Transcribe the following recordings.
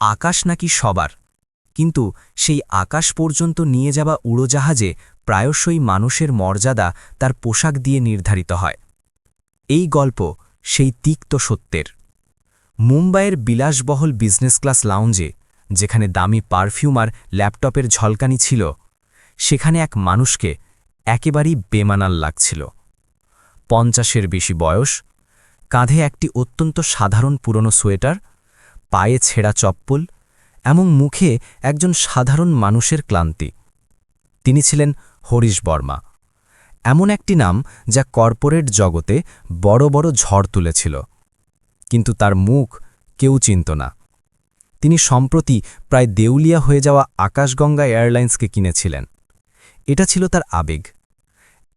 আকাশ নাকি সবার? কিন্তু সেই আকাশ পর্যন্ত নিয়ে যাওয়া উড়োজাহাজে প্রায়শই মানুষের মর্যাদা তার পোশাক দিয়ে নির্ধারিত হয়। এই গল্প সেই তিক্ত সত্যের। মুম্বাইয়ের বিলাসবহল বিজনেস ক্লাস লাউঞ্জে, যেখানে দামি পারফিউম আর ল্যাপটপের ঝলকানি ছিল, সেখানে এক মানুষকে একেবারেই বেমানাল লাগছিল। পঞ্চাশের বেশি বয়স, কাঁধে একটি অত্যন্ত সাধারণ পুরনো সোয়েটার পায়ে ছেঁড়া চপ্পল এবং মুখে একজন সাধারণ মানুষের ক্লান্তি। তিনি ছিলেন হরিশ বর্মা। এমন একটি নাম যা কর্পোরেট জগতে বড় বড় ঝড় তুলেছিল। কিন্তু তার মুখ কেউ চিনত না। তিনি সম্প্রতি প্রায় দেউলিয়া হয়ে যাওয়া আকাশগঙ্গা এয়ারলাইন্সকে কিনেছিলেন। এটা ছিল তার আবেগ।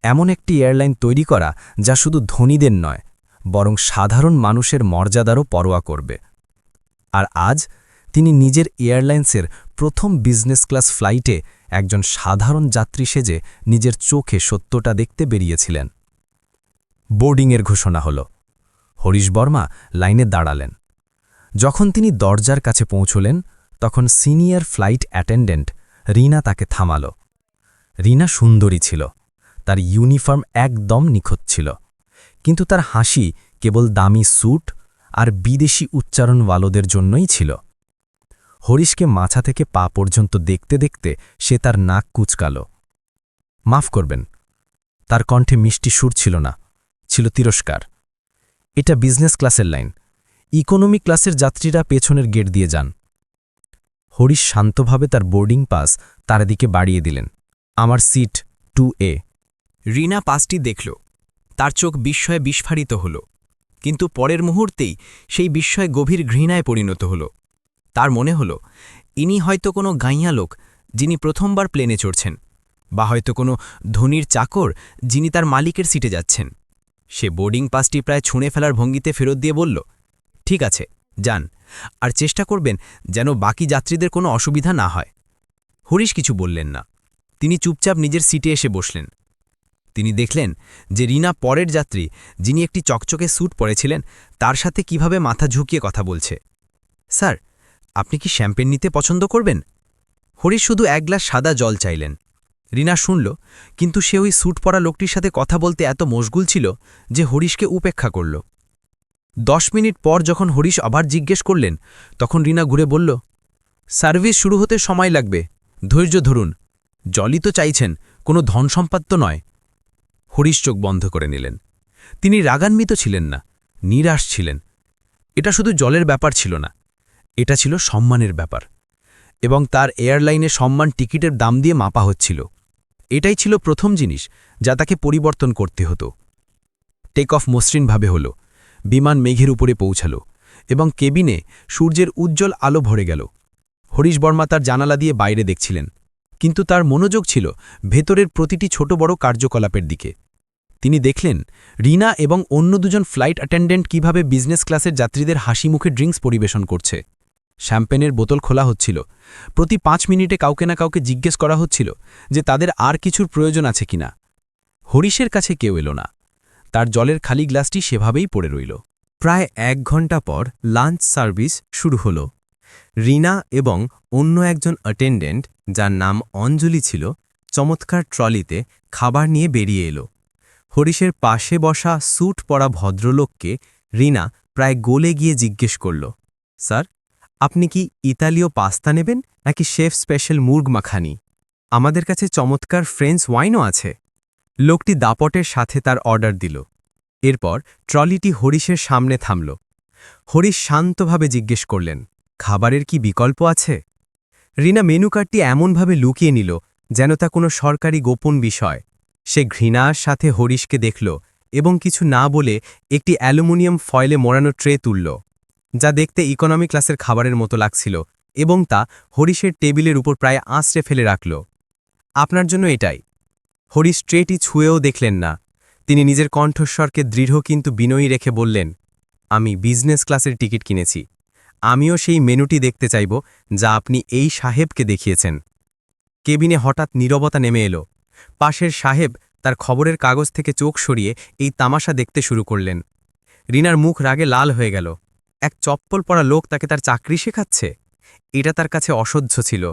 এমন একটি এয়ারলাইন তৈরি করা যা শুধু ধনীদের নয়, বরং সাধারণ মানুষের মর্যাদারও পরোয়া করবে। আর আজ তিনি নিজের এয়ারলাইন্সের প্রথম বিজনেস ক্লাস ফ্লাইটে একজন সাধারণ যাত্রী সেজে নিজের চোখে সত্যটা দেখতে বেরিয়েছিলেন। বোর্ডিংয়ের ঘোষণা হল। হরিশ বর্মা লাইনে দাঁড়ালেন। যখন তিনি দরজার কাছে পৌঁছলেন, তখন সিনিয়র ফ্লাইট অ্যাটেন্ডেন্ট রিনা তাকে থামাল। রিনা সুন্দরী ছিল। তার ইউনিফর্ম একদম নিখুঁত ছিল। কিন্তু তার হাসি কেবল দামি স্যুট আর বিদেশি উচ্চারণওয়ালোদের জন্যই ছিল। হরিশকে মাথা থেকে পা পর্যন্ত দেখতে দেখতে সে তার নাক কুচকাল। মাফ করবেন, তার কণ্ঠে মিষ্টি সুর ছিল না, ছিল তিরস্কার। এটা বিজনেস ক্লাসের লাইন, ইকোনমি ক্লাসের যাত্রীরা পেছনের গেট দিয়ে যান। হরিশ শান্তভাবে তার বোর্ডিং পাস তার দিকে বাড়িয়ে দিলেন। আমার সিট টু এ। রিনা পাসটি দেখল। তার চোখ বিস্ময়ে বিস্ফারিত হল। কিন্তু পরের মুহূর্তেই সেই বিস্ময় গভীর ঘৃণায় পরিণত হল। তার মনে হল, ইনি হয়তো কোনো গাইয়া লোক যিনি প্রথমবার প্লেনে চড়ছেন, বা হয়তো কোনো ধনির চাকর যিনি তার মালিকের সিটে যাচ্ছেন। সে বোর্ডিং পাসটি প্রায় ছুঁড়ে ফেলার ভঙ্গিতে ফেরত দিয়ে বলল, ঠিক আছে, যান, আর চেষ্টা করবেন যেন বাকি যাত্রীদের কোনো অসুবিধা না হয়। হরিশ কিছু বললেন না। তিনি চুপচাপ নিজের সিটে এসে বসলেন। তিনি দেখলেন যে রিনা পরের যাত্রী, যিনি একটি চকচকে স্যুট পরেছিলেন, তার সাথে কীভাবে মাথা ঝুঁকিয়ে কথা বলছে। স্যার, আপনি কি শ্যাম্পেন নিতে পছন্দ করবেন? হরিশ শুধু এক গ্লাস সাদা জল চাইলেন। রিনা শুনল, কিন্তু সে ওই স্যুট পরা লোকটির সাথে কথা বলতে এত মশগুল ছিল যে হরিশকে উপেক্ষা করল। দশ মিনিট পর যখন হরিশ আবার জিজ্ঞেস করলেন, তখন রিনা ঘুরে বলল, সার্ভিস শুরু হতে সময় লাগবে। ধৈর্য ধরুন। জলই তো চাইছেন, কোনো ধন সম্পাদ তো নয়। হরিশ চোখ বন্ধ করে নিলেন। তিনি রাগান্বিত ছিলেন না, নিরাশ ছিলেন। এটা শুধু জলের ব্যাপার ছিল না, এটা ছিল সম্মানের ব্যাপার। এবং তার এয়ারলাইনে সম্মান টিকিটের দাম দিয়ে মাপা হচ্ছিল। এটাই ছিল প্রথম জিনিস যা তাকে পরিবর্তন করতে হতো। টেক অফ মসৃণভাবে হল, বিমান মেঘের উপরে পৌঁছাল, এবং কেবিনে সূর্যের উজ্জ্বল আলো ভরে গেল। হরিশ বর্মা তার জানালা দিয়ে বাইরে দেখছিলেন, কিন্তু তার মনোযোগ ছিল ভেতরের প্রতিটি ছোট বড় কার্যকলাপের দিকে। তিনি দেখলেন, রিনা এবং অন্য দুজন ফ্লাইট অ্যাটেন্ডেন্ট কীভাবে বিজনেস ক্লাসের যাত্রীদের হাসি মুখে ড্রিঙ্কস পরিবেশন করছে। শ্যাম্পেনের বোতল খোলা হচ্ছিল। প্রতি পাঁচ মিনিটে কাউকে না কাউকে জিজ্ঞেস করা হচ্ছিল যে তাদের আর কিছুর প্রয়োজন আছে কিনা। হরিশের কাছে কেউ এলো না। তার জলের খালি গ্লাসটি সেভাবেই পড়ে রইল। প্রায় এক ঘণ্টা পর লাঞ্চ সার্ভিস শুরু হল। রিনা এবং অন্য একজন অ্যাটেন্ডেন্ট, যার নাম অঞ্জলি ছিল, চমৎকার ট্রলিতে খাবার নিয়ে বেরিয়ে এলো। হরিশের পাশে বসা স্যুট পরা ভদ্রলোককে রিনা প্রায় গোলে গিয়ে জিজ্ঞেস করল, স্যার, আপনি কি ইতালীয় পাস্তা নেবেন নাকি শেফ স্পেশাল মুর্গ মাখানি? আমাদের কাছে চমৎকার ফ্রেঞ্চ ওয়াইনও আছে। লোকটি দাপটের সাথে তার অর্ডার দিল। এরপর ট্রলিটি হরিশের সামনে থামল। হরিশ শান্তভাবে জিজ্ঞেস করলেন, খাবারের কি বিকল্প আছে? রিনা মেনু কার্ডটি এমনভাবে লুকিয়ে নিল যেন তা কোনো সরকারি গোপন বিষয়। সে ঘৃণার সাথে হরিশকে দেখল এবং কিছু না বলে একটি অ্যালুমিনিয়াম ফয়েলে মোড়ানো ট্রে তুলল, যা দেখতে ইকোনমি ক্লাসের খাবারের মতো লাগছিল এবং তা হরিশের টেবিলের উপর প্রায় আঁচড়ে ফেলে রাখল। আপনার জন্য এটাই। হরিশ ট্রেটি ছুঁয়েও দেখলেন না। তিনি নিজের কণ্ঠস্বরকে দৃঢ় কিন্তু বিনয়ী রেখে বললেন, আমি বিজনেস ক্লাসের টিকিট কিনেছি। আমিও সেই মেনুটি দেখতে চাইব যা আপনি এই সাহেবকে দেখিয়েছেন। কেবিনে হঠাৎ নীরবতা নেমে এলো। পাশের সাহেব তার খবরের কাগজ থেকে চোখ সরিয়ে এই তামাশা দেখতে শুরু করলেন। রিনার মুখ রাগে লাল হয়ে গেল। এক চপ্পল পরা লোক তাকে তার চাকরি শেখাচ্ছে? এটা তার কাছে অসহ্য ছিল।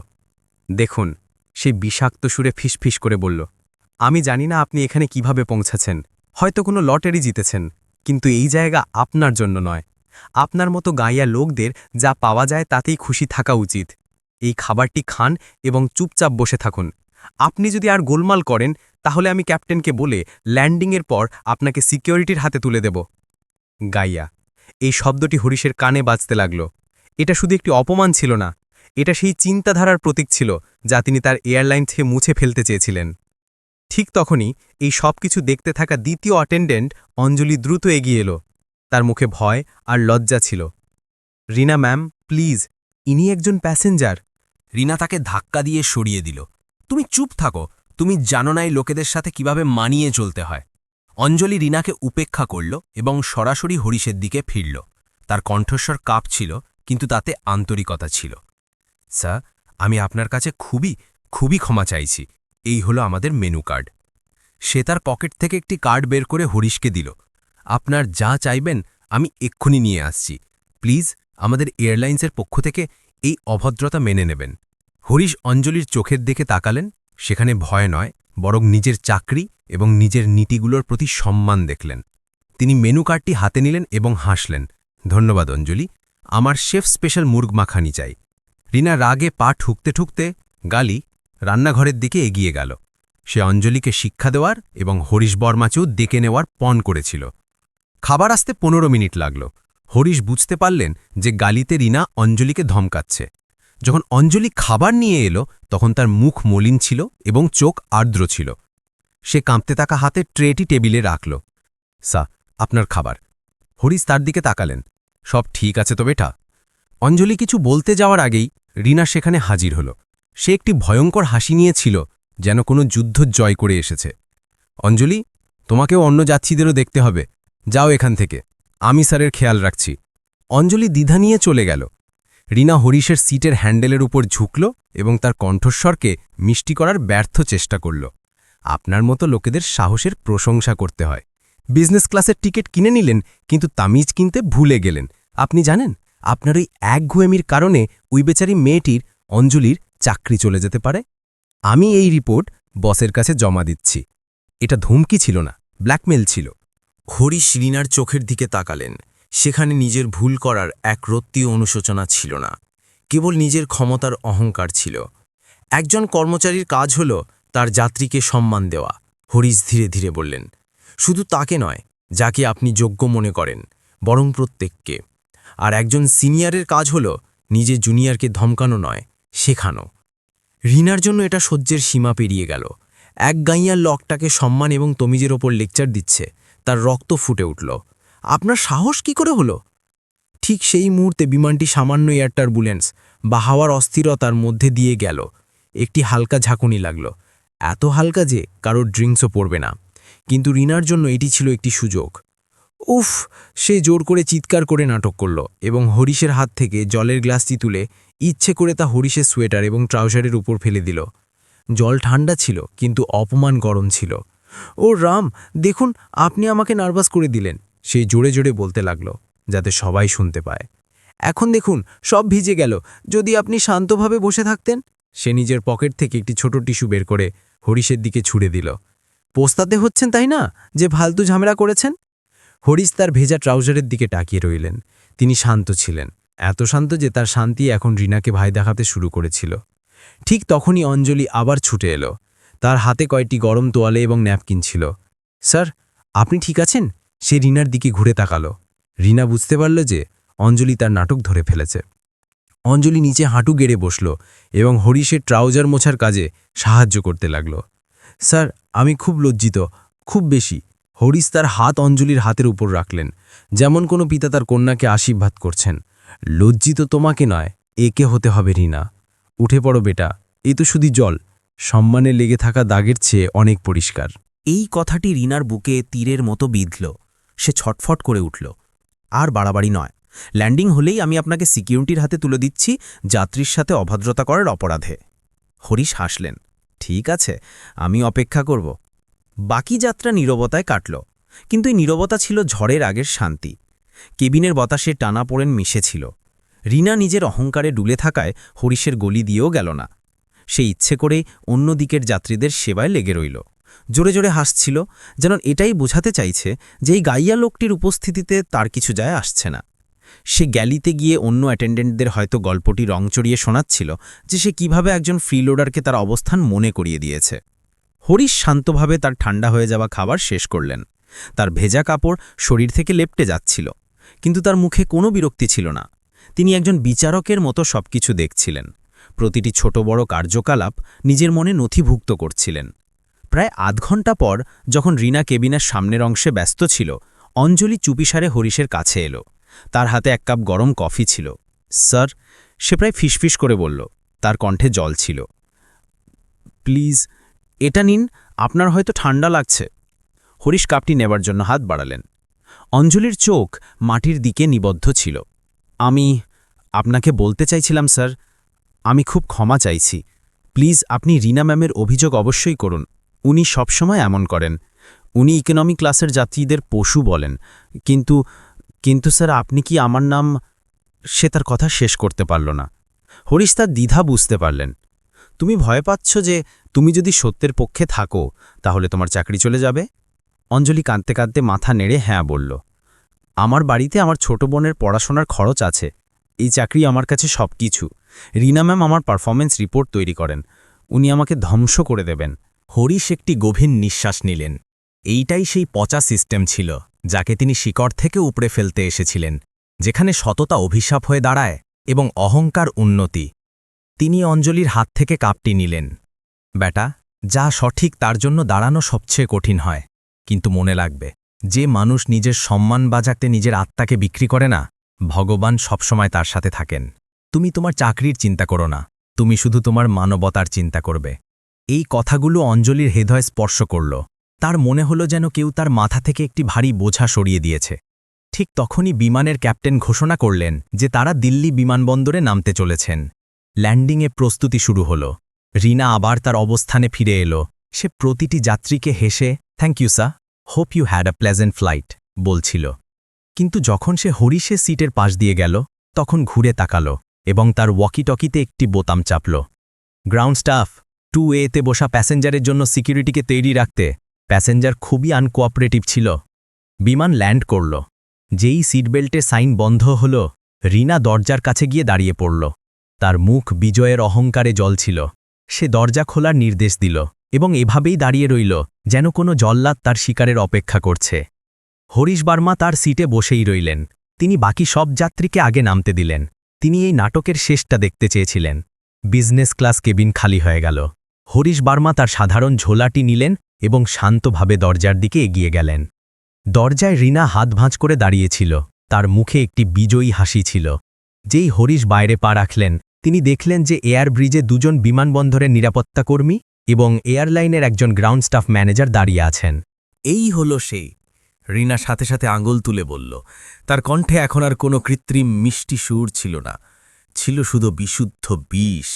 দেখুন, সে বিষাক্ত সুরে ফিসফিস করে বলল, আমি জানি না আপনি এখানে কীভাবে পৌঁছাছেন হয়তো কোনো লটারি জিতেছেন, কিন্তু এই জায়গা আপনার জন্য নয়। আপনার মতো গাইয়া লোকদের যা পাওয়া যায় তাতেই খুশি থাকা উচিত। এই খাবারটি খান এবং চুপচাপ বসে থাকুন। আপনি যদি আর গোলমাল করেন, তাহলে আমি ক্যাপ্টেনকে বলে ল্যান্ডিংয়ের পর আপনাকে সিকিউরিটির হাতে তুলে দেব। গাইয়া, এই শব্দটি হরিশের কানে বাজতে লাগল। এটা শুধু একটি অপমান ছিল না, এটা সেই চিন্তাধারার প্রতীক ছিল যা তিনি তার এয়ারলাইন থেকে মুছে ফেলতে চেয়েছিলেন। ঠিক তখনই এই সব কিছু দেখতে থাকা দ্বিতীয় অ্যাটেন্ডেন্ট অঞ্জলি দ্রুত এগিয়ে এলো। তার মুখে ভয় আর লজ্জা ছিল। রিনা ম্যাম, প্লিজ, ইনি একজন প্যাসেঞ্জার। রিনা তাকে ধাক্কা দিয়ে সরিয়ে দিল। তুমি চুপ থাকো। তুমি জানো না এই লোকেদের সাথে কীভাবে মানিয়ে চলতে হয়। অঞ্জলি রিনাকে উপেক্ষা করল এবং সরাসরি হরিশের দিকে ফিরল। তার কণ্ঠস্বর কাপ ছিল কিন্তু তাতে আন্তরিকতা ছিল। স্যার, আমি আপনার কাছে খুবই খুবই ক্ষমা চাইছি। এই হলো আমাদের মেনু কার্ড। সে তার পকেট থেকে একটি কার্ড বের করে হরিশকে দিল। আপনার যা চাইবেন, আমি এক্ষুনি নিয়ে আসছি। প্লিজ, আমাদের এয়ারলাইন্সের পক্ষ থেকে এই অভদ্রতা মেনে নেবেন। হরিশ অঞ্জলির চোখের দিকে তাকালেন, সেখানে ভয় নয়, বরং নিজের চাকরি এবং নিজের নীতিগুলোর প্রতি সম্মান দেখলেন। তিনি মেনু কার্ডটি হাতে নিলেন এবং হাসলেন, ধন্যবাদ অঞ্জলি, আমার শেফ স্পেশাল মুরগ মাখানি চাই। রিনা রাগে পা ঠুকতে ঠুকতে গালি রান্নাঘরের দিকে এগিয়ে গেল। সে অঞ্জলিকে শিক্ষা দেওয়ার এবং হরিশ বর্মাচেও ডেকে নেওয়ার পণ করেছিল। খাবার আসতে পনেরো মিনিট লাগল। হরিশ বুঝতে পারলেন যে গালিতে রিনা অঞ্জলিকে ধমকাচ্ছে। যখন অঞ্জলি খাবার নিয়ে এলো, তখন তার মুখ মলিন ছিল এবং চোখ আর্দ্র ছিল। সে কাঁপতে থাকা হাতে ট্রেটি টেবিলে রাখল। সা আপনার খাবার। হরিশ তার দিকে তাকালেন। সব ঠিক আছে তো বেটা? অঞ্জলি কিছু বলতে যাওয়ার আগেই রিনা সেখানে হাজির হল। সে একটি ভয়ঙ্কর হাসি নিয়েছিল, যেন কোনো যুদ্ধ জয় করে এসেছে। অঞ্জলি, তোমাকেও অন্য যাত্রীদেরও দেখতে হবে। যাও এখান থেকে। আমি স্যারের খেয়াল রাখছি। অঞ্জলি দ্বিধা নিয়ে চলে গেল। রিনা হরিশের সিটের হ্যান্ডেলের উপর ঝুঁকল এবং তার কণ্ঠস্বরকে মিষ্টি করার ব্যর্থ চেষ্টা করল। আপনার মতো লোকেদের সাহসের প্রশংসা করতে হয়। বিজনেস ক্লাসের টিকিট কিনে নিলেন, কিন্তু তামিজ কিনতে ভুলে গেলেন। আপনি জানেন, আপনার ওই একঘুয়েমির কারণে ওই বেচারি মেয়েটির, অঞ্জলির চাকরি চলে যেতে পারে? আমি এই রিপোর্ট বসের কাছে জমা দিচ্ছি। এটা ধুমকি ছিল না, ব্ল্যাকমেল ছিল। হরিশ রিনার চোখের দিকে তাকালেন। সেখানে নিজের ভুল করার এক রত্তীয় অনুশোচনা ছিল না। কেবল নিজের ক্ষমতার অহংকার ছিল। একজন কর্মচারীর কাজ হল তার যাত্রীকে সম্মান দেওয়া, হরিশ ধীরে ধীরে বললেন। শুধু তাকে নয়, যাকে আপনি যোগ্য মনে করেন, বরং প্রত্যেককে। আর একজন সিনিয়রের কাজ হল নিজে জুনিয়রকে ধমকানো নয়, শেখানো। রিনার জন্য এটা সহ্যের সীমা পেরিয়ে গেল। এক গাইয়ার লকটাকে সম্মান এবং তমিজের ওপর লেকচার দিচ্ছে, তার রক্ত ফুটে উঠল। আপনার সাহস কি করে হলো? ঠিক সেই মুহূর্তে বিমানটি সামান্য এয়ার টার্বুলেন্স বা হাওয়ার অস্থিরতার মধ্যে দিয়ে গেল। একটি হালকা ঝাঁকুনি লাগল। এত হালকা যে কারোর ড্রিঙ্কসও পড়বে না। কিন্তু রিনার জন্য এটি ছিল একটি সুযোগ। উফ, সে জোর করে চিৎকার করে নাটক করল এবং হরিশের হাত থেকে জলের গ্লাসটি তুলে ইচ্ছে করে তা হরিশের সোয়েটার এবং ট্রাউজারের উপর ফেলে দিল। জল ঠান্ডা ছিল, কিন্তু অপমান গরম ছিল। ও রাম, দেখুন, আপনি আমাকে নার্ভাস করে দিলেন। সে জোরে জোরে বলতে লাগল, যাতে সবাই শুনতে পায়। এখন দেখুন, সব ভিজে গেল। যদি আপনি শান্তভাবে বসে থাকতেন? সে নিজের পকেট থেকে একটি ছোট টিস্যু বের করে হরিশের দিকে ছুড়ে দিল। পোস্তাতে হচ্ছেন তাই না, যে ফালতু ঝামেলা করেছেন? হরিশ তার ভেজা ট্রাউজারের দিকে তাকিয়ে রইলেন। তিনি শান্ত ছিলেন। এত শান্ত যে তার শান্তি এখন রিনাকে ভাই দেখাতে শুরু করেছিল। ঠিক তখনই অঞ্জলি আবার ছুটে এলো। তার হাতে কয়েকটি গরম তোয়ালে এবং ন্যাপকিন ছিল। স্যার, আপনি ঠিক আছেন? সে রিনার দিকে ঘুরে তাকালো। রিনা বুঝতে পারল যে অঞ্জলি তার নাটক ধরে ফেলেছে। অঞ্জলি নিচে হাঁটু গেড়ে বসল এবং হরিশের ট্রাউজার মোছার কাজে সাহায্য করতে লাগল। স্যার, আমি খুব লজ্জিত, খুব বেশি। হরিশ তার হাত অঞ্জলির হাতের উপর রাখলেন, যেমন কোনো পিতা তার কন্যাকে আশীর্বাদ করছেন। লজ্জিত তোমাকে নয়, একে হতে হবে রিনা। উঠে পড়ো বেটা, এ তো শুধু জল, সম্মানে লেগে থাকা দাগের চেয়ে অনেক পরিষ্কার। এই কথাটি রিনার বুকে তীরের মতো বিঁধল। সে ছটফট করে উঠল। আর বাড়াবাড়ি নয়। ল্যান্ডিং হলেই আমি আপনাকে সিকিউরিটির হাতে তুলে দিচ্ছি, যাত্রীর সাথে অভদ্রতা করার অপরাধে। হরিশ হাসলেন। ঠিক আছে, আমি অপেক্ষা করব। বাকি যাত্রা নীরবতায় কাটল। কিন্তু এই নীরবতা ছিল ঝড়ের আগের শান্তি। কেবিনের বাতাসে টানা পড়েন মিশেছিল রিনা নিজের অহংকারে ডুলে থাকায় হরিশের গলি দিয়েও গেল না। সে ইচ্ছে করে অন্য দিকের যাত্রীদের সেবায় লেগে রইল। জোরে জোরে হাসছিল, যেন এটাই বোঝাতে চাইছে যে এই গাইয়া লোকটির উপস্থিতিতে তার কিছু যায় আসছে না। সে গ্যালিতে গিয়ে অন্য অ্যাটেন্ডেন্টদের হয়তো গল্পটি রং চড়িয়ে শোনাচ্ছিল যে সে কীভাবে একজন ফ্রিলোডারকে তার অবস্থান মনে করিয়ে দিয়েছে। হরিশ শান্তভাবে তার ঠান্ডা হয়ে যাওয়া খাবার শেষ করলেন। তার ভেজা কাপড় শরীর থেকে লেপটে যাচ্ছিল, কিন্তু তার মুখে কোনো বিরক্তি ছিল না। তিনি একজন বিচারকের মতো সবকিছু দেখছিলেন। প্রতিটি ছোট বড় কার্যকলাপ নিজের মনে নথিভুক্ত করছিলেন। প্রায় আধ ঘণ্টা পর যখন রিনা কেবিনের সামনের অংশে ব্যস্ত ছিল, অঞ্জলি চুপিসারে হরিশের কাছে এলো। তার হাতে এক কাপ গরম কফি ছিল। স্যার, সে প্রায় ফিসফিস করে বলল। তার কণ্ঠে জল ছিল। প্লিজ, এটা নিন, আপনার হয়তো ঠান্ডা লাগছে। হরিশ কাপটি নেবার জন্য হাত বাড়ালেন। অঞ্জলির চোখ মাটির দিকে নিবদ্ধ ছিল। আমি, আপনাকে বলতে চাইছিলাম, স্যার। আমি খুব ক্ষমা চাইছি। প্লিজ, আপনি রিনা ম্যামের অভিযোগ অবশ্যই করুন। উনি সবসময় এমন করেন। উনি ইকোনমি ক্লাসের যাত্রীদের পশু বলেন। কিন্তু কিন্তু স্যার, আপনি কি আমার নাম সে তার কথা শেষ করতে পারল না। হরিশ তার দ্বিধা বুঝতে পারলেন। তুমি ভয় পাচ্ছ যে তুমি যদি সত্যের পক্ষে থাকো, তাহলে তোমার চাকরি চলে যাবে? অঞ্জলি কাঁদতে কাঁদতে মাথা নেড়ে হ্যাঁ বলল। আমার বাড়িতে আমার ছোট বোনের পড়াশোনার খরচ আছে। এই চাকরি আমার কাছে সব কিছু রিনা ম্যাম আমার পারফরমেন্স রিপোর্ট তৈরি করেন। উনি আমাকে ধ্বংস করে দেবেন। হরিশ একটি গভীর নিঃশ্বাস নিলেন। এইটাই সেই পচা সিস্টেম ছিল, যাকে তিনি শিকড় থেকে উপড়ে ফেলতে এসেছিলেন, যেখানে সততা অভিশাপ হয়ে দাঁড়ায় এবং অহংকার উন্নতি। তিনি অঞ্জলির হাত থেকে কাপটি নিলেন। বেটা যা সঠিক তার জন্য দাঁড়ানো সবচেয়ে কঠিন হয়। কিন্তু মনে লাগবে, যে মানুষ নিজের সম্মান বাজাতে নিজের আত্মাকে বিক্রি করে না, ভগবান সবসময় তার সাথে থাকেন। তুমি তোমার চাকরির চিন্তা করো না, তুমি শুধু তোমার মানবতার চিন্তা করবে। এই কথাগুলো অঞ্জলির হৃদয় স্পর্শ করল। তার মনে হলো যেন কেউ তার মাথা থেকে একটি ভারী বোঝা সরিয়ে দিয়েছে। ঠিক তখনই বিমানের ক্যাপ্টেন ঘোষণা করলেন যে তারা দিল্লি বিমানবন্দরে নামতে চলেছেন। ল্যান্ডিংয়ে প্রস্তুতি শুরু হল। রিনা আবার তার অবস্থানে ফিরে এলো। সে প্রতিটি যাত্রীকে হেসে থ্যাংক ইউ সা hope you had a pleasant flight বলছিল। কিন্তু যখন সে হরিষে সিটের পাশ দিয়ে গেল, তখন ঘুরে তাকালো এবং তার ওয়াকিটকিতে একটি বোতাম চাপল। গ্রাউন্ড স্টাফ টু এতে বসা প্যাসেঞ্জারের জন্য সিকিউরিটিকে তৈরি রাখতে প্যাসেঞ্জার খুবই আনকোঅপারেটিভ ছিল। বিমান ল্যান্ড করল। যেই সিটবেল্টে সাইন বন্ধ হল, রিনা দরজার কাছে গিয়ে দাঁড়িয়ে পড়ল। তার মুখ বিজয়ের অহংকারে জল ছিল। সে দরজা খোলার নির্দেশ দিল এবং এভাবেই দাঁড়িয়ে রইল, যেন কোনো জল্লাদ তার শিকারের অপেক্ষা করছে। হরিশ বার্মা তার সিটে বসেই রইলেন। তিনি বাকি সব যাত্রীকে আগে নামতে দিলেন। তিনি এই নাটকের শেষটা দেখতে চেয়েছিলেন। বিজনেস ক্লাস কেবিন খালি হয়ে গেল। হরিশ বার্মা তার সাধারণ ঝোলাটি নিলেন এবং শান্তভাবে দরজার দিকে এগিয়ে গেলেন। দরজায় রিনা হাত ভাঁজ করে দাঁড়িয়েছিল। তার মুখে একটি বিজয়ী হাসি ছিল। যেই হরিশ বাইরে পা রাখলেন, তিনি দেখলেন যে এয়ার ব্রিজে দুজন বিমানবন্দরের নিরাপত্তাকর্মী এবং এয়ারলাইনের একজন গ্রাউন্ড স্টাফ ম্যানেজার দাঁড়িয়ে আছেন। এই হলো সেই। রিনা সাথে সাথে আঙুল তুলে বলল, তার কণ্ঠে এখন আর কোনো কৃত্রিম মিষ্টি সুর ছিল না। ছিল শুধু বিশুদ্ধ বিষ।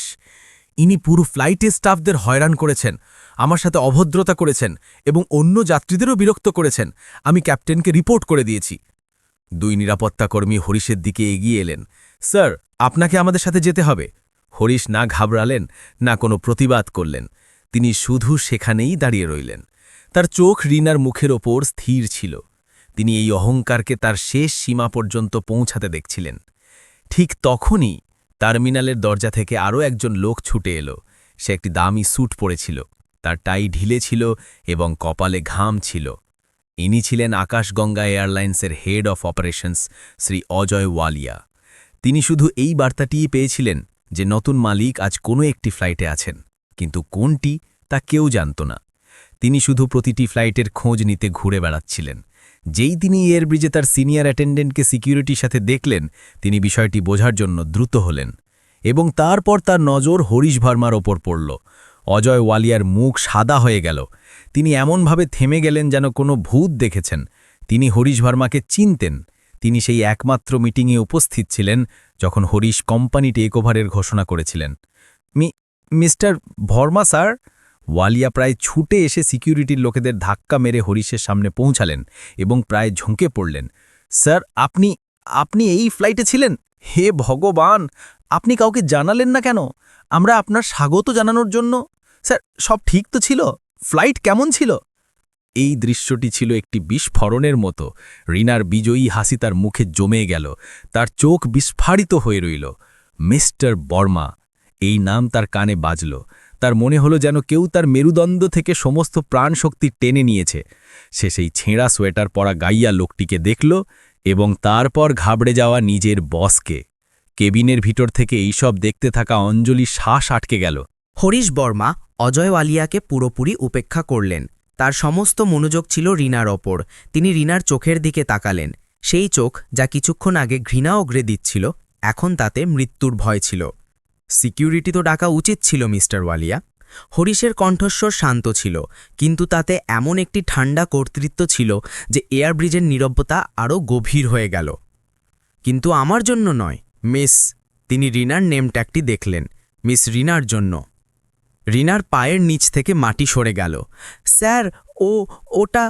ইনি পুরো ফ্লাইটে স্টাফদের হয়রান করেছেন, আমার সাথে অভদ্রতা করেছেন এবং অন্য যাত্রীদেরও বিরক্ত করেছেন। আমি ক্যাপ্টেনকে রিপোর্ট করে দিয়েছি। দুই নিরাপত্তাকর্মী হরিশের দিকে এগিয়ে এলেন। স্যার, আপনাকে আমাদের সাথে যেতে হবে। হরিশ না ঘাবড়ালেন, না কোনো প্রতিবাদ করলেন। তিনি শুধু সেখানেই দাঁড়িয়ে রইলেন। তার চোখ রিনার মুখের ওপর স্থির ছিল। তিনি এই অহংকারকে তার শেষ সীমা পর্যন্ত পৌঁছাতে দেখছিলেন। ঠিক তখনই টার্মিনালের দরজা থেকে আরও একজন লোক ছুটে এলো। সে একটি দামি স্যুট পরেছিল। তার টাই ঢিলে ছিল এবং কপালে ঘাম ছিল। ইনি ছিলেন আকাশগঙ্গা এয়ারলাইন্সের head of operations, Shri Ajay Walia. তিনি শুধু এই বার্তাটিই পেয়েছিলেন যে নতুন মালিক আজ কোনো একটি ফ্লাইটে আছেন, কিন্তু কোনটি তা কেউ জানত না। তিনি শুধু প্রতিটি ফ্লাইটের খোঁজ নিতে ঘুরে বেড়াচ্ছিলেন। যেই তিনি এয়ার ব্রিজে তার সিনিয়র অ্যাটেন্ডেন্টকে সিকিউরিটির সাথে দেখলেন, তিনি বিষয়টি বোঝার জন্য দ্রুত হলেন এবং তারপর তার নজর হরিশ ভার্মার ওপর পড়ল। অজয় ওয়ালিয়ার মুখ সাদা হয়ে গেল। তিনি এমনভাবে থেমে গেলেন যেন কোনো ভূত দেখেছেন। তিনি হরিশ ভার্মাকে চিনতেন। তিনি সেই একমাত্র মিটিংয়ে উপস্থিত ছিলেন যখন হরিশ কোম্পানি টেক ওভারের ঘোষণা করেছিলেন। মি, মিস্টার ভর্মা স্যার? ওয়ালিয়া প্রায় ছুটে এসে সিকিউরিটির লোকেদের ধাক্কা মেরে হরিশের সামনে পৌঁছালেন এবং প্রায় ঝুঁকে পড়লেন। স্যার, আপনি আপনি এই ফ্লাইটে ছিলেন? হে ভগবান! আপনি কাউকে জানালেন না কেন? আমরা আপনার স্বাগত জানানোর জন্য। স্যার, সব ঠিক তো ছিল? ফ্লাইট কেমন ছিল? এই দৃশ্যটি ছিল একটি বিস্ফোরণের মতো। রিনার বিজয়ী হাসি তার মুখে জমে গেল। তার চোখ বিস্ফারিত হয়ে রইল। মিস্টার বর্মা, এই নাম তার কানে বাজল। তার মনে হলো যেন কেউ তার মেরুদণ্ড থেকে সমস্ত প্রাণশক্তি টেনে নিয়েছে। সে সেই ছেঁড়া সোয়েটার পরা গাইয়া লোকটিকে দেখল এবং তারপর ঘাবড়ে যাওয়া নিজের বসকে। কেবিনের ভিতর থেকে এইসব দেখতে থাকা অঞ্জলি শ্বাস আটকে গেল। হরিশ বর্মা অজয় ওয়ালিয়াকে পুরোপুরি উপেক্ষা করলেন। তার সমস্ত মনোযোগ ছিল রিনার ওপর। তিনি রিনার চোখের দিকে তাকালেন। সেই চোখ যা কিছুক্ষণ আগে ঘৃণা অগ্রে দিচ্ছিল, এখন তাতে মৃত্যুর ভয় ছিল। সিকিউরিটি তো ডাকা উচিত ছিল, মিস্টার ওয়ালিয়া। হরিশের কণ্ঠস্বর শান্ত ছিল, কিন্তু তাতে এমন একটি ঠান্ডা কর্তৃত্ব ছিল যে এয়ার ব্রিজের নীরবতা আরও গভীর হয়ে গেল। কিন্তু আমার জন্য নয়, মিস, তিনি রিনার নেম ট্যাগটি দেখলেন, মিস রিনার জন্য। রিনার পায়ের নিচ থেকে মাটি সরে গেল। স্যার, ও, ওটা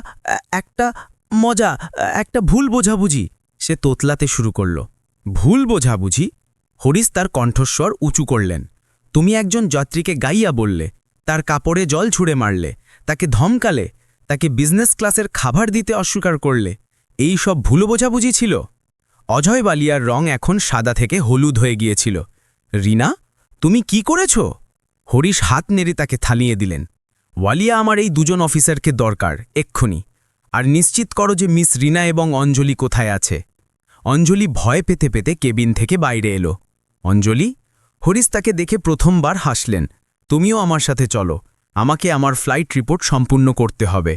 একটা মজা একটা ভুল বোঝাবুঝি। সে তোতলাতে শুরু করল। ভুল বোঝাবুঝি? হরিশ তার কণ্ঠস্বর উঁচু করলেন। তুমি একজন যাত্রীকে গাইয়া বললে, তার কাপড়ে জল ছুঁড়ে মারলে, তাকে ধমকালে, তাকে বিজনেস ক্লাসের খাবার দিতে অস্বীকার করলে, এই সব ভুল বোঝাবুঝি ছিল? অজয় বালিয়ার রং এখন সাদা থেকে হলুদ হয়ে গিয়েছিল। রিনা, তুমি কি করেছ? হরিশ হাত নেড়ে তাকে থালিয়ে দিলেন। ওয়ালিয়া আমার এই দুজন অফিসারকে দরকার, এক্ষুনি। আর নিশ্চিত করো যে মিস রিনা এবং অঞ্জলি কোথায় আছে? অঞ্জলি ভয় পেতে পেতে কেবিন থেকে বাইরে এলো। অঞ্জলি, হরিশ তাকে দেখে প্রথমবার হাসলেন, তুমিও আমার সাথে চলো, আমাকে আমার ফ্লাইট রিপোর্ট সম্পূর্ণ করতে হবে।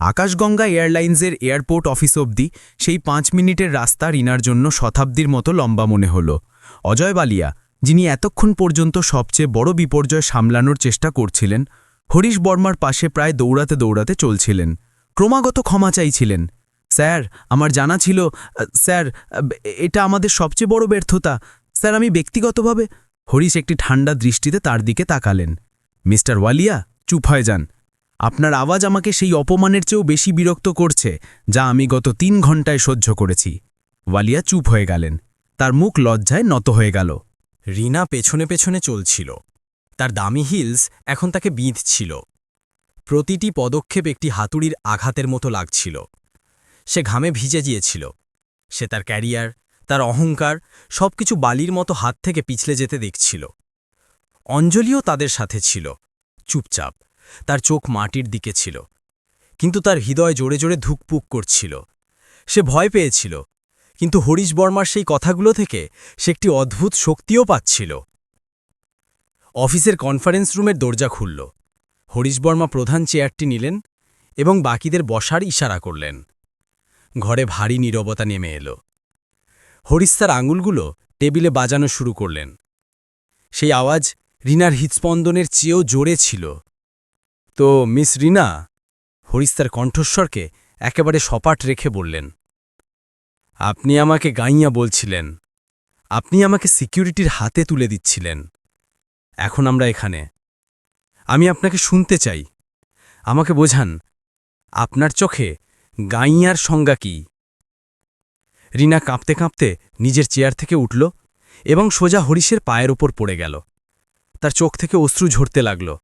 আকাশগঙ্গা এয়ারলাইন্সের এয়ারপোর্ট অফিস অবধি সেই পাঁচ মিনিটের রাস্তা রিনার জন্য শতাব্দীর মতো লম্বা মনে হল। অজয় বালিয়া, যিনি এতক্ষণ পর্যন্ত সবচেয়ে বড় বিপর্যয় সামলানোর চেষ্টা করছিলেন, হরিশ বর্মার পাশে প্রায় দৌড়াতে দৌড়াতে চলছিলেন। ক্রমাগত ক্ষমা চাইছিলেন, স্যার, আমার জানা ছিল স্যার এটা আমাদের সবচেয়ে বড় ব্যর্থতা স্যার, আমি ব্যক্তিগতভাবে হরিশ একটি ঠান্ডা দৃষ্টিতে তার দিকে তাকালেন। মিস্টার ওয়ালিয়া, চুপ হয়ে যান। আপনার আওয়াজ আমাকে সেই অপমানের চেয়েও বেশি বিরক্ত করছে, যা আমি গত তিন ঘন্টায় সহ্য করেছি। ওয়ালিয়া চুপ হয়ে গেলেন। তার মুখ লজ্জায় নত হয়ে গেল। রিনা পেছনে পেছনে চলছিল। তার দামি হিলস এখন তাকে বিঁধছিল। প্রতিটি পদক্ষেপ একটি হাতুড়ির আঘাতের মতো লাগছিল। সে ঘামে ভিজে গিয়েছিল। সে তার ক্যারিয়ার তার অহংকার সবকিছু বালির মতো হাত থেকে পিছলে যেতে দেখছিল। অঞ্জলিও তাদের সাথে ছিল, চুপচাপ, তার চোখ মাটির দিকে ছিল। কিন্তু তার হৃদয় জোরে জোরে ধুকপুক করছিল। সে ভয় পেয়েছিল, কিন্তু হরিশ বর্মার সেই কথাগুলো থেকে সে একটি অদ্ভুত শক্তিও পাচ্ছিল। অফিসের কনফারেন্স রুমের দরজা খুলল। হরিশ বর্মা প্রধান চেয়ারটি নিলেন এবং বাকিদের বসার ইশারা করলেন। ঘরে ভারী নীরবতা নেমে এলো। হরিশ তার আঙুলগুলো টেবিলে বাজানো শুরু করলেন। সেই আওয়াজ রিনার হৃৎস্পন্দনের চেয়েও জোরে ছিল। তো, মিস রিনা হরিস্তার কণ্ঠস্বরকে একেবারে সপাট রেখে বললেন, আপনি আমাকে গাইয়া বলছিলেন। আপনি আমাকে সিকিউরিটির হাতে তুলে দিচ্ছিলেন। এখন আমরা এখানে। আমি আপনাকে শুনতে চাই। আমাকে বোঝান, আপনার চোখে গাইয়ার সংজ্ঞা কি? রিনা কাঁপতে কাঁপতে নিজের চেয়ার থেকে উঠল এবং সোজা হরিশের পায়ের ওপর পড়ে গেল। তার চোখ থেকে অশ্রু ঝরতে লাগল।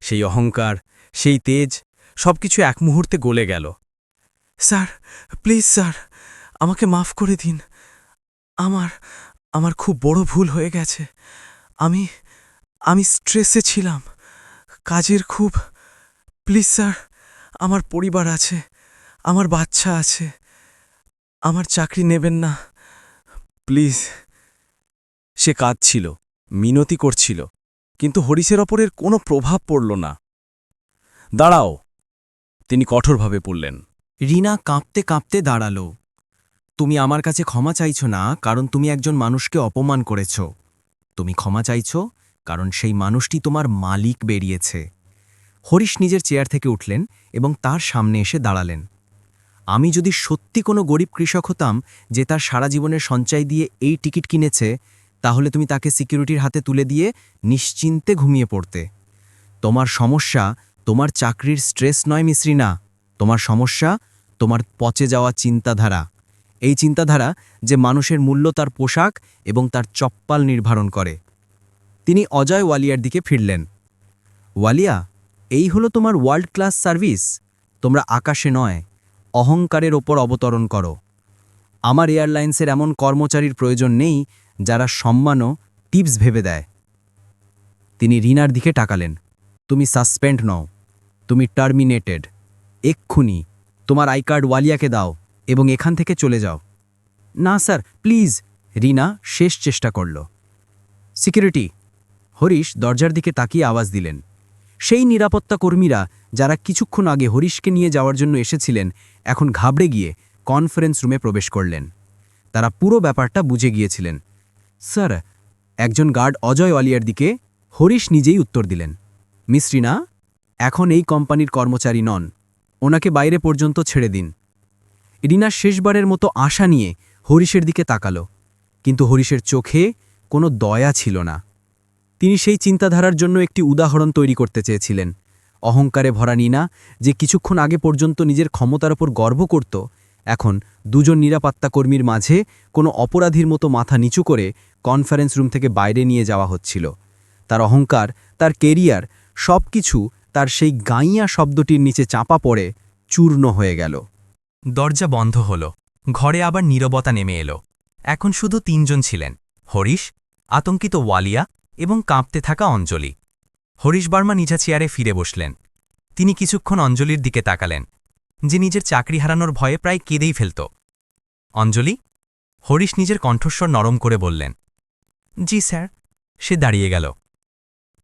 সেই অহংকার, সেই তেজ সবকিছু এক মুহূর্তে গলে গেল। স্যার, প্লিজ স্যার, আমাকে মাফ করে দিন। আমার আমার খুব বড় ভুল হয়ে গেছে। আমি আমি স্ট্রেসে ছিলাম। কাজের খুব, প্লিজ স্যার, আমার পরিবার আছে, আমার বাচ্চা আছে। আমার চাকরি নেবেন না। প্লিজ। সে কাঁদছিল, মিনতি করছিল, কিন্তু হরিশের ওপরের কোনো প্রভাব পড়ল না। দাঁড়াও। তিনি কঠোরভাবে পড়লেন। রিনা কাঁপতে কাঁপতে দাঁড়াল। তুমি আমার কাছে ক্ষমা চাইছ না, কারণ তুমি একজন মানুষকে অপমান করেছ। তুমি ক্ষমা চাইছ, কারণ সেই মানুষটি তোমার মালিক বেরিয়েছে। হরিশ নিজের চেয়ার থেকে উঠলেন এবং তার সামনে এসে দাঁড়ালেন। আমি যদি সত্যি কোনো গরিব কৃষক হতাম যে তার সারা জীবনের সঞ্চয় দিয়ে এই টিকিট কিনেছে, তাহলে তুমি তাকে সিকিউরিটির হাতে তুলে দিয়ে নিশ্চিন্তে ঘুমিয়ে পড়তে। তোমার সমস্যা তোমার চাকরির স্ট্রেস নয় মিশ্রী না, তোমার সমস্যা তোমার পচে যাওয়া চিন্তাধারা। এই চিন্তাধারা যে মানুষের মূল্য তার পোশাক এবং তার চপ্পাল নির্ধারণ করে। তিনি অজয় ওয়ালিয়ার দিকে ফিরলেন। ওয়ালিয়া, এই হলো তোমার ওয়ার্ল্ড ক্লাস সার্ভিস তোমরা আকাশে নয় অহংকারের ওপর অবতরণ করো। আমার এয়ারলাইন্সের এমন কর্মচারীর প্রয়োজন নেই, যারা সম্মানও টিপস ভেবে দেয়। তিনি রিনার দিকে টাকালেন তুমি সাসপেন্ড নও। তুমি টার্মিনেটেড। এক্ষুনি। তোমার আই কার্ড ওয়ালিয়াকে দাও এবং এখান থেকে চলে যাও। না, স্যার, প্লিজ। রিনা শেষ চেষ্টা করল। সিকিউরিটি। হরিশ দরজার দিকে তাকিয়ে আওয়াজ দিলেন। সেই নিরাপত্তা কর্মীরা যারা কিছুক্ষণ আগে হরিশকে নিয়ে যাওয়ার জন্য এসেছিলেন এখন ঘাবড়ে গিয়ে কনফারেন্স রুমে প্রবেশ করলেন। তারা পুরো ব্যাপারটা বুঝে গিয়েছিলেন। স্যার, একজন গার্ড অজয় ওয়ালিয়ার দিকে হরিশ নিজেই উত্তর দিলেন। মিশ্রিনা এখন এই কোম্পানির কর্মচারী নন। ওনাকে বাইরে পর্যন্ত ছেড়ে দিন রিনা শেষবারের মতো আশা নিয়ে হরিশের দিকে তাকালো। কিন্তু হরিশের চোখে কোনো দয়া ছিল না। তিনি সেই চিন্তাধারার জন্য একটি উদাহরণ তৈরি করতে চেয়েছিলেন। অহংকারে ভরা নিনা যে কিছুক্ষণ আগে পর্যন্ত নিজের ক্ষমতার ওপর গর্ব করত, এখন দুজন নিরাপত্তা কর্মীর মাঝে কোনো অপরাধীর মতো মাথা নিচু করে কনফারেন্স রুম থেকে বাইরে নিয়ে যাওয়া হচ্ছিল। তার অহংকার, তার কেরিয়ার সব কিছু তার সেই গাইয়া শব্দটির নিচে চাপা পড়ে চূর্ণ হয়ে গেল। দরজা বন্ধ হল। ঘরে আবার নীরবতা নেমে এলো। এখন শুধু তিনজন ছিলেন, হরিশ, আতঙ্কিত ওয়ালিয়া এবং কাঁপতে থাকা অঞ্জলি। হরিশ বার্মা নিজা চেয়ারে ফিরে বসলেন। তিনি কিছুক্ষণ অঞ্জলির দিকে তাকালেন, যে নিজের চাকরি হারানোর ভয়ে প্রায় কেঁদেই ফেলত। অঞ্জলি, হরিশ নিজের কণ্ঠস্বর নরম করে বললেন, জি স্যার। সে দাঁড়িয়ে গেল।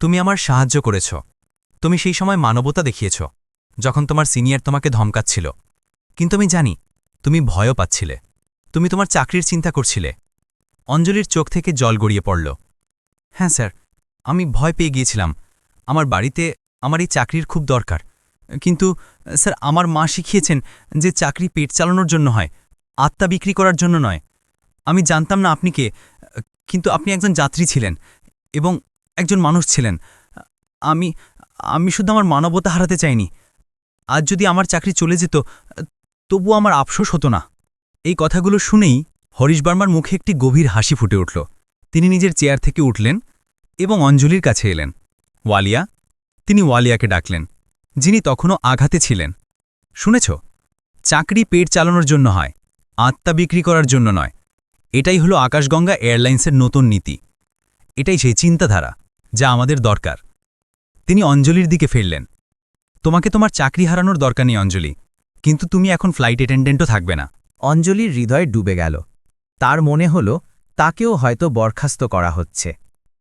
তুমি আমার সাহায্য করেছ। তুমি সেই সময় মানবতা দেখিয়েছ, যখন তোমার সিনিয়র তোমাকে ধমকাচ্ছিল। কিন্তু আমি জানি, তুমি ভয়ও পাচ্ছিলে। তুমি তোমার চাকরির চিন্তা করছিলে। অঞ্জলির চোখ থেকে জল গড়িয়ে পড়ল। হ্যাঁ স্যার, আমি ভয় পেয়ে গিয়েছিলাম। আমার বাড়িতে আমার এই চাকরির খুব দরকার। কিন্তু, স্যার, আমার মা শিখিয়েছেন যে চাকরি পেট চালানোর জন্য হয়, আত্মা বিক্রি করার জন্য নয়। আমি জানতাম না আপনি কে, কিন্তু আপনি একজন যাত্রী ছিলেন এবং একজন মানুষ ছিলেন। আমি আমি শুধু আমার মানবতা হারাতে চাইনি। আজ যদি আমার চাকরি চলে যেত তবু আমার আফসোস হতো না। এই কথাগুলো শুনেই হরিশ বার্মার মুখে একটি গভীর হাসি ফুটে উঠল। তিনি নিজের চেয়ার থেকে উঠলেন এবং অঞ্জলির কাছে এলেন। ওয়ালিয়া? তিনি ওয়ালিয়াকে ডাকলেন, যিনি তখনও আঘাতে ছিলেন। শুনেছ? চাকরি পেট চালানোর জন্য হয়, আত্মা বিক্রি করার জন্য নয়। এটাই হলো আকাশগঙ্গা এয়ারলাইন্সের নতুন নীতি। এটাই সেই চিন্তাধারা, যা আমাদের দরকার। তিনি অঞ্জলির দিকে ফিরলেন। তোমাকে তোমার চাকরি হারানোর দরকার নেই, অঞ্জলি। কিন্তু তুমি এখন ফ্লাইট অ্যাটেন্ডেন্টও থাকবে না। অঞ্জলির হৃদয় ডুবে গেল। তার মনে হল, তাকেও হয়তো বরখাস্ত করা হচ্ছে।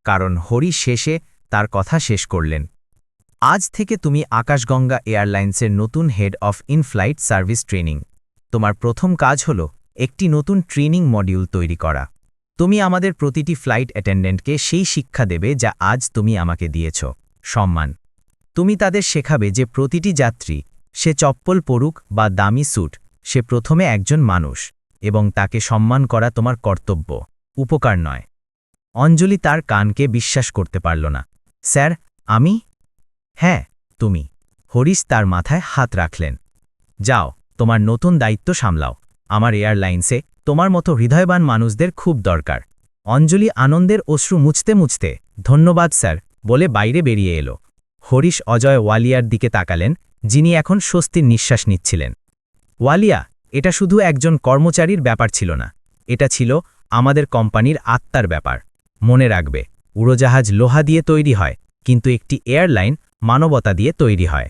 কারণ হরি শেষে তার কথা শেষ করলেন। আজ থেকে তুমি আকাশগঙ্গা এয়ারলাইন্সের নতুন head of inflight service training. তোমার প্রথম কাজ হল একটি নতুন ট্রেনিং মডিউল তৈরি করা। তুমি আমাদের প্রতিটি ফ্লাইট অ্যাটেন্ডেন্টকে সেই শিক্ষা দেবে যা আজ তুমি আমাকে দিয়েছ। সম্মান। তুমি তাদের শেখাবে যে প্রতিটি যাত্রী, সে চপ্পল পরুক বা দামি স্যুট, সে প্রথমে একজন মানুষ এবং তাকে সম্মান করা তোমার কর্তব্য। উপকার নয়। অঞ্জলি তার কানকে বিশ্বাস করতে পারল না। স্যার, আমি? হ্যাঁ তুমি। হরিশ তার মাথায় হাত রাখলেন। যাও, তোমার নতুন দায়িত্ব সামলাও। আমার এয়ারলাইন্সে তোমার মতো হৃদয়বান মানুষদের খুব দরকার। অঞ্জলি আনন্দের অশ্রু মুছতে মুছতে, ধন্যবাদ স্যার, বলে বাইরে বেরিয়ে এলো। হরিশ অজয় ওয়ালিয়ার দিকে তাকালেন, যিনি এখন স্বস্তির নিঃশ্বাস নিচ্ছিলেন। ওয়ালিয়া, এটা শুধু একজন কর্মচারীর ব্যাপার ছিল না। এটা ছিল আমাদের কোম্পানির আত্মার ব্যাপার। মনে রাখবে উড়োজাহাজ লোহা দিয়ে তৈরি হয় কিন্তু একটি এয়ারলাইন মানবতা দিয়ে তৈরি হয়।